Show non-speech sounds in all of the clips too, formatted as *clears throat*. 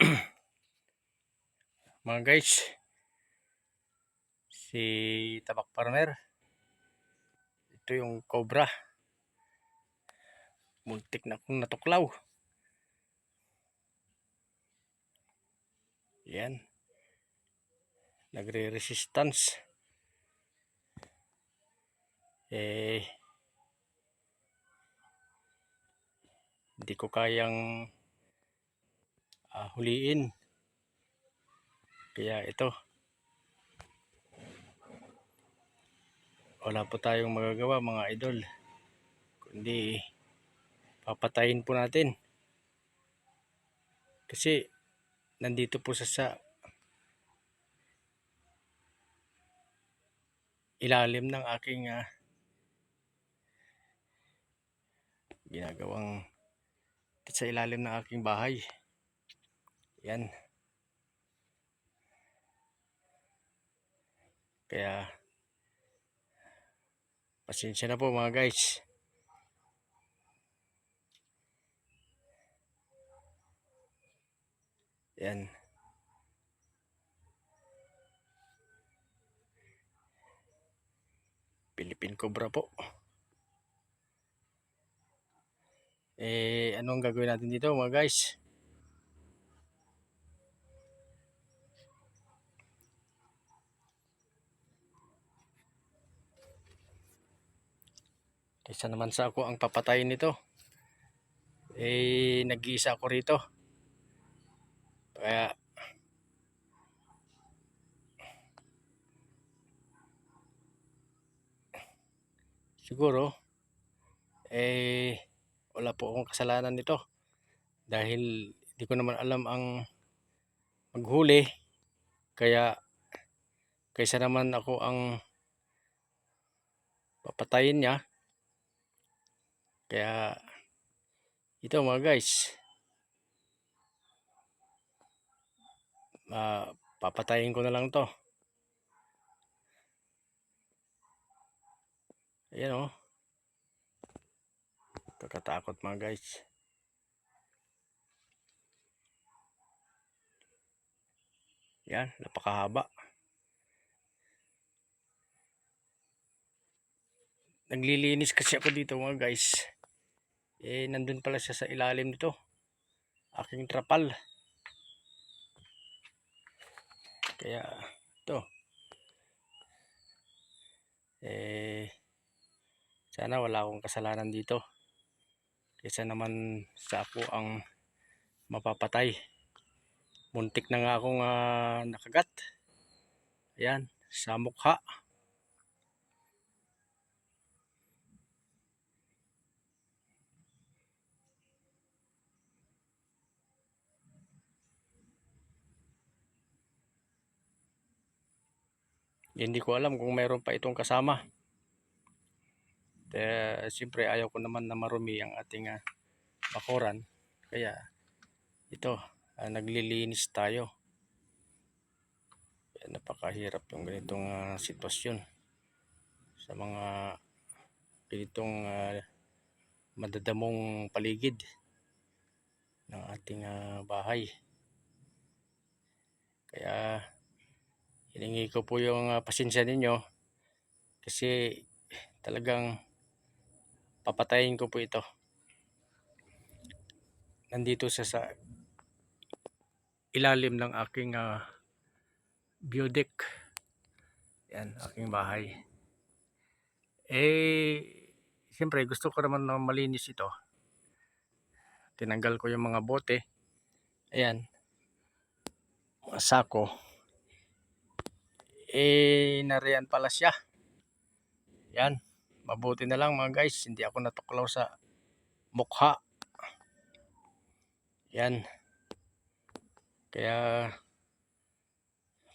*clears throat* Mga guys, si Tabak Farmer. Ito yung cobra. Muntik na akong natuklaw. Yan. Nagre-resistance. Eh, hindi ko kayang ah, huliin. Kaya ito. Wala po tayong magagawa mga idol. Kundi papatayin po natin. Kasi nandito po sa sa ilalim ng aking ah, ginagawang sa ilalim ng aking bahay. Yan. Kaya pasensya na po mga guys. Yan. Philippine Cobra po. Eh, anong gagawin natin dito mga guys? Kaysa naman sa ako ang papatayin nito. Eh, nag-iisa ako rito. Kaya, siguro, eh, wala po akong kasalanan nito. Dahil, di ko naman alam ang maghuli. Kaya, kaysa naman ako ang papatayin niya. Kaya, ito mga guys, ah, papatayin ko na lang to. Ayan oh. Kakatakot mga guys. Yan, napakahaba. Naglilinis kasi ako dito mga guys. Eh, nandun pala siya sa ilalim nito. Aking trapal. Kaya, ito. Eh, sana wala akong kasalanan dito. Kaysa naman sa ako ang mapapatay. Muntik na nga akong ah, nakagat. Ayan, sa mukha. Hindi ko alam kung mayroon pa itong kasama. Eh, siyempre ayaw ko naman na marumi ang ating ah, bakuran. Kaya ito, ah, naglilinis tayo. Kaya napakahirap yung ganitong ah, sitwasyon sa mga ganitong ah, madadamong paligid ng ating ah, bahay. Kaya hiningi ko po yung ah, pasensya ninyo kasi talagang papatayin ko po ito. Nandito sa sa ilalim ng aking uh, deck. Yan, aking bahay. Eh, siyempre gusto ko naman na malinis ito. Tinanggal ko yung mga bote. Ayan. Mga sako. Eh, nariyan pala siya. Yan. Mabuti na lang mga guys. Hindi ako natuklaw sa mukha. Yan. Kaya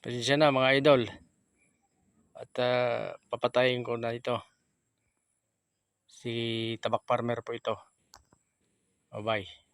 pasensya na mga idol. At uh, papatayin ko na ito. Si Tabak Farmer po ito. Bye-bye.